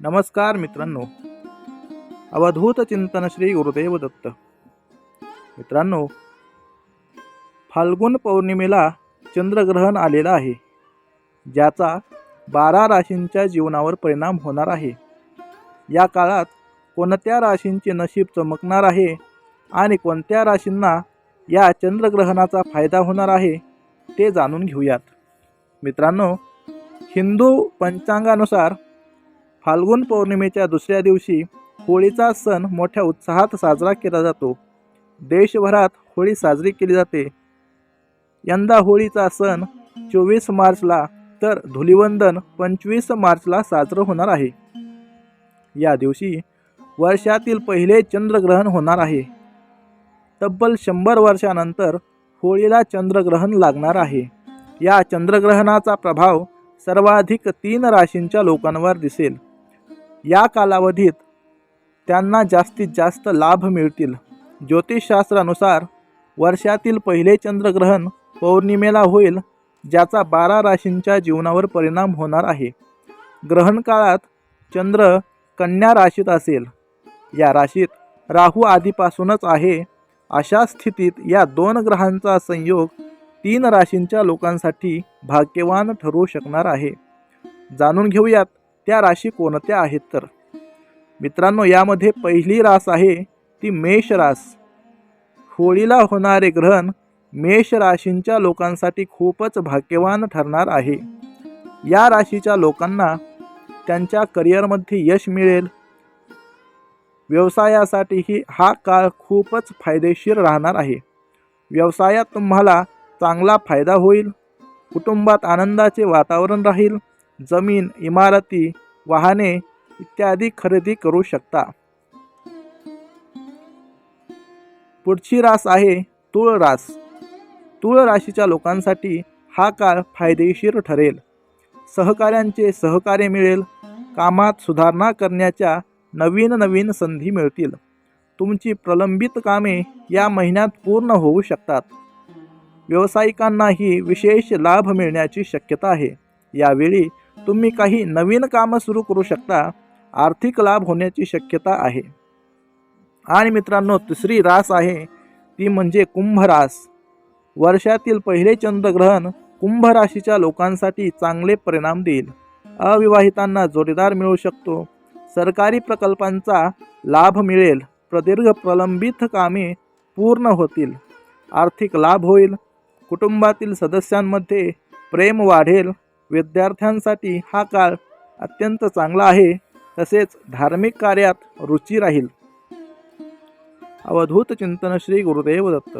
नमस्कार मित्रांनो. अवधूत चिंतन श्री गुरुदेव दत्त. मित्रांनो फाल्गुन पौर्णिमेला चंद्रग्रहण आलेलं आहे. ज्याचा बारा राशींच्या जीवनावर परिणाम होणार आहे. या काळात कोणत्या राशींचे नशीब चमकणार आहे आणि कोणत्या राशींना या चंद्रग्रहणाचा फायदा होणार आहे ते जाणून घेऊयात. मित्रांनो हिंदू पंचांगानुसार फाल्गुन पौर्णिमेच्या दुसऱ्या दिवशी होळीचा सण मोठ्या उत्साहात साजरा केला जातो. देशभरात होळी साजरी केली जाते. यंदा होळीचा सण चोवीस मार्चला तर धुलिवंदन पंचवीस मार्चला साजरं होणार आहे. या दिवशी वर्षातील पहिले चंद्रग्रहण होणार आहे. तब्बल शंभर वर्षानंतर होळीला चंद्रग्रहण लागणार आहे. या चंद्रग्रहणाचा प्रभाव सर्वाधिक तीन राशींच्या लोकांवर दिसेल. या कालावधीत त्यांना जास्तीत जास्त लाभ मिळतील. ज्योतिषशास्त्रानुसार वर्षातील पहिले चंद्रग्रहण पौर्णिमेला होईल ज्याचा बारा राशींच्या जीवनावर परिणाम होणार आहे. ग्रहण काळात चंद्र कन्या राशीत असेल. या राशीत राहू आधीपासूनच आहे. अशा स्थितीत या दोन ग्रहांचा संयोग तीन राशींच्या लोकांसाठी भाग्यवान ठरू शकणार आहे. जाणून घेऊयात त्या राशी कोणत्या आहेत तर? मित्रांनो यामध्ये पहिली रास आहे ती मेष रास. होळीला होणारे ग्रहण मेष राशींच्या लोकांसाठी खूपच भाग्यवान ठरणार आहे. या राशीच्या लोकांना त्यांच्या करिअरमध्ये यश मिळेल. व्यवसायासाठीही हा काळ खूपच फायदेशीर राहणार आहे. व्यवसायात तुम्हाला चांगला फायदा होईल. कुटुंबात आनंदाचे वातावरण राहील. जमीन इमारती वाहने इत्यादी खरेदी करू शकता. पुढची रास आहे तुळ रास. तुळ राशीच्या लोकांसाठी हा काळ फायदेशीर ठरेल. सहकाऱ्यांचे सहकार्य मिळेल. कामात सुधारणा करण्याच्या नवीन नवीन संधी मिळतील. तुमची प्रलंबित कामे या महिन्यात पूर्ण होऊ शकतात. व्यावसायिकांनाही विशेष लाभ मिळण्याची शक्यता आहे. यावेळी तुम्ही काही नवीन कामं सुरू करू शकता. आर्थिक लाभ होण्याची शक्यता आहे. आणि मित्रांनो तिसरी रास आहे ती म्हणजे कुंभ रास. वर्षातील पहिले चंद्रग्रहण कुंभ राशीच्या लोकांसाठी चांगले परिणाम देईल. अविवाहितांना जोडीदार मिळू शकतो. सरकारी प्रकल्पांचा लाभ मिळेल. प्रदीर्घ प्रलंबित कामे पूर्ण होतील. आर्थिक लाभ होईल. कुटुंबातील सदस्यांमध्ये प्रेम वाढेल. विद्यार्थ्यांसाठी हा काळ अत्यंत चांगला आहे तसेच धार्मिक कार्यात रुची राहील. अवधूत चिंतन श्री गुरुदेव दत्त.